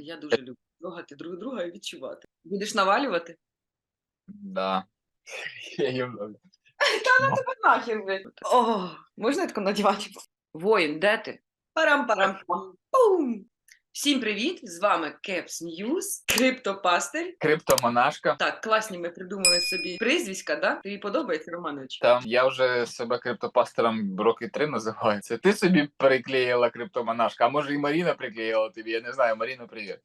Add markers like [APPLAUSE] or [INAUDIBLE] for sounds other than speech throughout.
Я дуже люблю трогати друг друга і відчувати. Будеш навалювати? Да. [LAUGHS] Я їм люблю. Та нахер ви. О, можна я тако надівати? Воїн, де ти? Парам-парам. Пум. Всім привіт! З вами Кепс Ньюз, криптопастир. Криптомонашка. Так, класні ми придумали собі прізвиська, да? Тобі подобається, Романович? Там я вже себе криптопастором роки три називаю. Це ти собі приклеїла криптомонашка, а може і Маріна приклеїла тобі. Я не знаю, Маріна, привіт.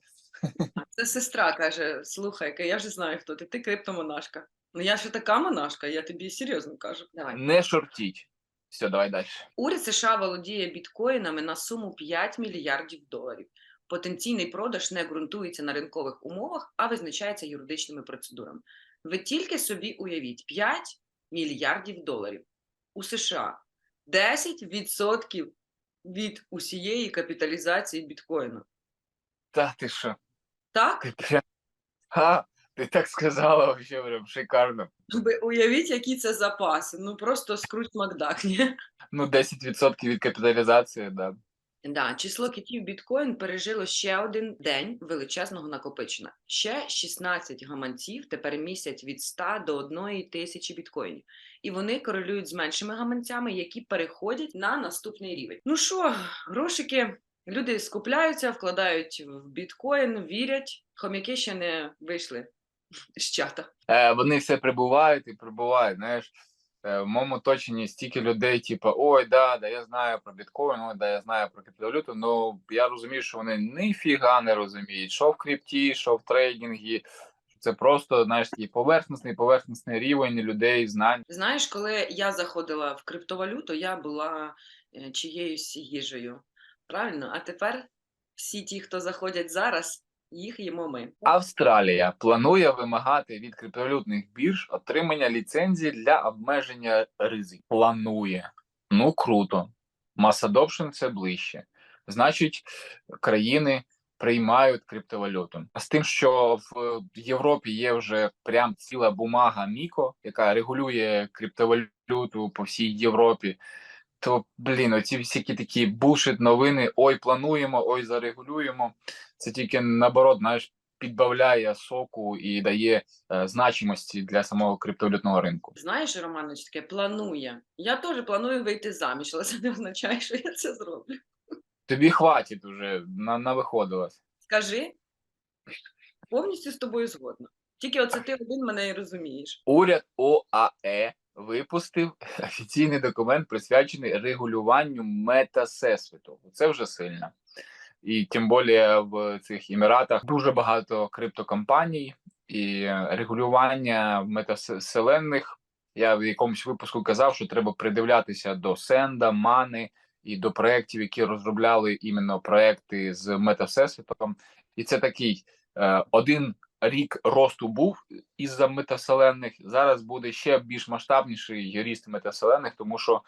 Це сестра каже: слухай, я вже знаю, хто ти. Ти криптомонашка. Ну я ж така монашка, я тобі серйозно кажу. Давай. Не шортіть. Все, давай далі. Уряд США володіє біткоїнами на суму 5 мільярдів доларів. Потенційний продаж не ґрунтується на ринкових умовах, а визначається юридичними процедурами. Ви тільки собі уявіть 5 мільярдів доларів у США 10% від усієї капіталізації біткоїну. Та ти що? Так? Ти прям. Ха, ти так сказала, вообще прям шикарно. Ви уявіть, які це запаси. Ну просто скруть Макдак, ні? Ну, 10% від капіталізації, да. Да, число китів біткоін пережило ще один день величезного накопичення. Ще 16 гаманців тепер місяць від 100 до 1 тисячі біткоїнів. І вони корелюють з меншими гаманцями, які переходять на наступний рівень. Ну що, грошики, люди скупляються, вкладають в біткоін, вірять. Хомяки ще не вийшли з чата. Е, вони все прибувають і прибувають. Знаєш, в моєму оточенні стільки людей, типу, ой, да, да, я знаю про біткоін, ой, да, я знаю про криптовалюту. Ну я розумію, що вони ніфіга не розуміють, що в крипті, що в трейдингі. Це просто знаєш такий поверхностний, поверхностний рівень людей, знань. Знаєш, коли я заходила в криптовалюту, я була е, чиєюсь їжею. Правильно? А тепер всі ті, хто заходять зараз, їх їмо ми. Австралія планує вимагати від криптовалютних бірж отримання ліцензії для обмеження ризик. Планує. Ну круто. Mass це ближче. Значить, країни приймають криптовалюту. А з тим, що в Європі є вже прям ціла бумага Міко, яка регулює криптовалюту по всій Європі. То блін, оці всякі такі бушит новини. Ой, плануємо, ой, зарегулюємо. Це тільки наоборот, знаєш, підбавляє соку і дає е, значимості для самого криптовалютного ринку. Знаєш, Романович, таке планує. Я теж планую вийти заміж, але це не означає, що я це зроблю. Тобі хватить уже, на, навиходилось. Скажи, повністю з тобою згодна. Тільки оце ти один мене і розумієш. Уряд ОАЕ випустив [LAUGHS] офіційний документ, присвячений регулюванню метасесвіту. Це вже сильно. І тим більше в цих еміратах дуже багато криптокомпаній і регулювання метавселенних. Я в якомусь випуску казав, що треба придивлятися до Сенда, Мани і до проєктів, які розробляли іменно проекти з метавсесвітом. І це такий е, один рік росту був із-за метавселенних. Зараз буде ще більш масштабніший ріст метавселенних, тому що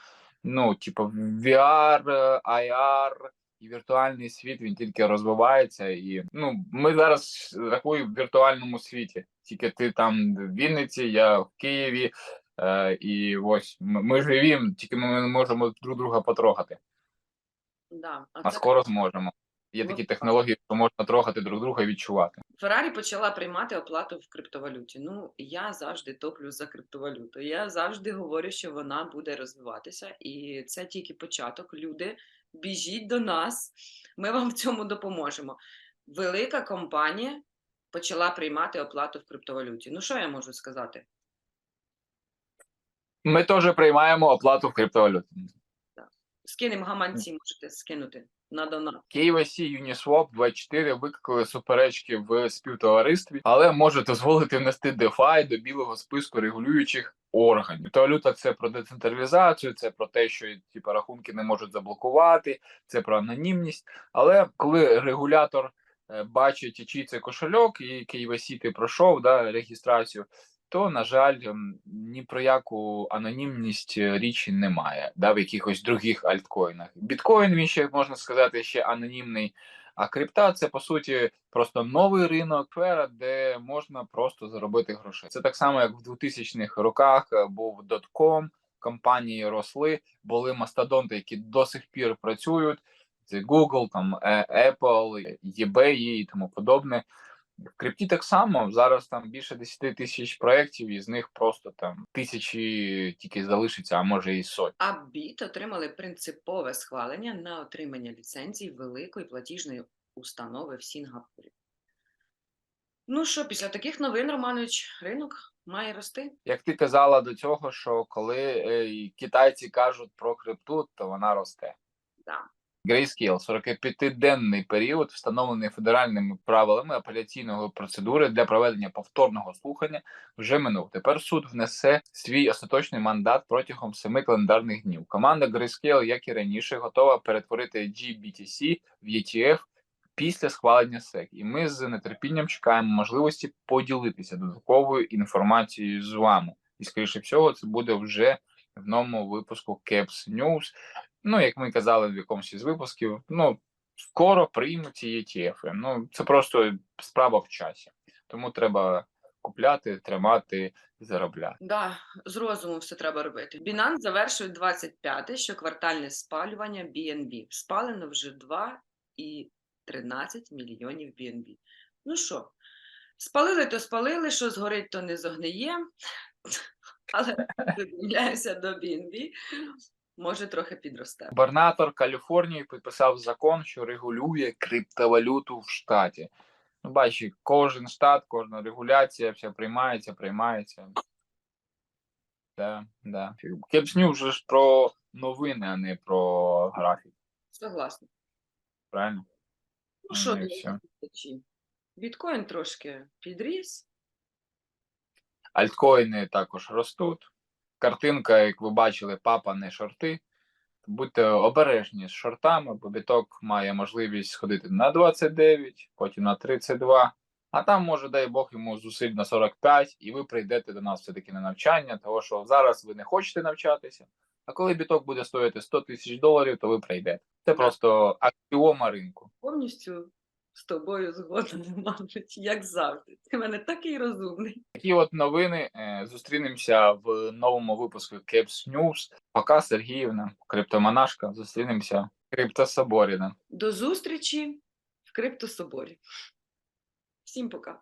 ну, типу, VR, IR і віртуальний світ він тільки розвивається. І ну, ми зараз рахуємо в віртуальному світі. Тільки ти там в Вінниці, я в Києві. Е, і ось ми, ми живі, тільки ми не можемо друг друга потрогати, Да, а а це скоро зможемо. Є такі так. технології, що можна трогати друг друга і відчувати. Феррарі почала приймати оплату в криптовалюті. Ну, я завжди топлю за криптовалюту. Я завжди говорю, що вона буде розвиватися, і це тільки початок. Люди, біжіть до нас, ми вам в цьому допоможемо. Велика компанія почала приймати оплату в криптовалюті. Ну, що я можу сказати? Ми теж приймаємо оплату в криптовалюті. Скинемо гаманці, можете скинути на донат. KYC Uniswap 24 викликали суперечки в співтоваристві, але може дозволити внести DeFi до білого списку регулюючих органів. Криптовалюта – це про децентралізацію, це про те, що типу, рахунки не можуть заблокувати, це про анонімність. Але коли регулятор е, бачить, чий це кошельок, і KYC ти пройшов да, реєстрацію, то на жаль, ем, ні про яку анонімність е, річі немає, да, в якихось других альткоїнах. Біткоін він ще можна сказати ще анонімний. А крипта це по суті просто новий ринок сфера, де можна просто заробити грошей. Це так само, як в 2000-х роках е, був дотком, компанії росли, були мастодонти, які до сих пір працюють. Це Google, там е, Apple, eBay і тому подобне. В крипті так само зараз там більше 10 тисяч проєктів, і з них просто там тисячі тільки залишиться, а може і сотні. А Біт отримали принципове схвалення на отримання ліцензій великої платіжної установи в Сінгапурі. Ну що, після таких новин, Романович, ринок має рости? Як ти казала до цього, що коли е, китайці кажуть про крипту, то вона росте. Да. Grayscale – 45-денний період, встановлений федеральними правилами апеляційної процедури для проведення повторного слухання, вже минув. Тепер суд внесе свій остаточний мандат протягом семи календарних днів. Команда Grayscale, як і раніше, готова перетворити GBTC в ETF після схвалення SEC. І ми з нетерпінням чекаємо можливості поділитися додатковою інформацією з вами. І, скоріше всього, це буде вже в новому випуску Caps News. Ну, як ми казали в якомусь із випусків, ну скоро приймуть ці ETF. Ну це просто справа в часі. Тому треба купляти, тримати, заробляти. Да, з розуму все треба робити. Binance завершує 25-те щоквартальне спалювання BNB. Спалено вже 2,13 мільйонів BNB. Ну що, спалили, то спалили, що згорить, то не зогниє. [LAUGHS] Але [LAUGHS] придивляюся до BNB, може трохи підросте. Губернатор Каліфорнії підписав закон, що регулює криптовалюту в штаті. Ну, бачиш, кожен штат, кожна регуляція, все приймається, приймається. Да, да. Кепсню вже ж про новини, а не про графік. Согласна. Правильно? Ну що, Ну, і біткоін трошки підріс. Альткоїни також ростуть. Картинка, як ви бачили, папа не шорти. Будьте обережні з шортами, бо біток має можливість сходити на 29, потім на 32, а там може, дай Бог, йому зусиль на 45, і ви прийдете до нас все-таки на навчання, того що зараз ви не хочете навчатися. А коли біток буде стоїти 100 тисяч доларів, то ви прийдете. Це просто аксіома ринку. Повністю з тобою згодна, мабуть, як завжди. Ти в мене такий розумний. Такі от новини. Е, Зустрінемося в новому випуску Caps News. Пока Сергіївна, криптомонашка. Зустрінемося в Криптособорі. До зустрічі в Криптособорі. Всім пока.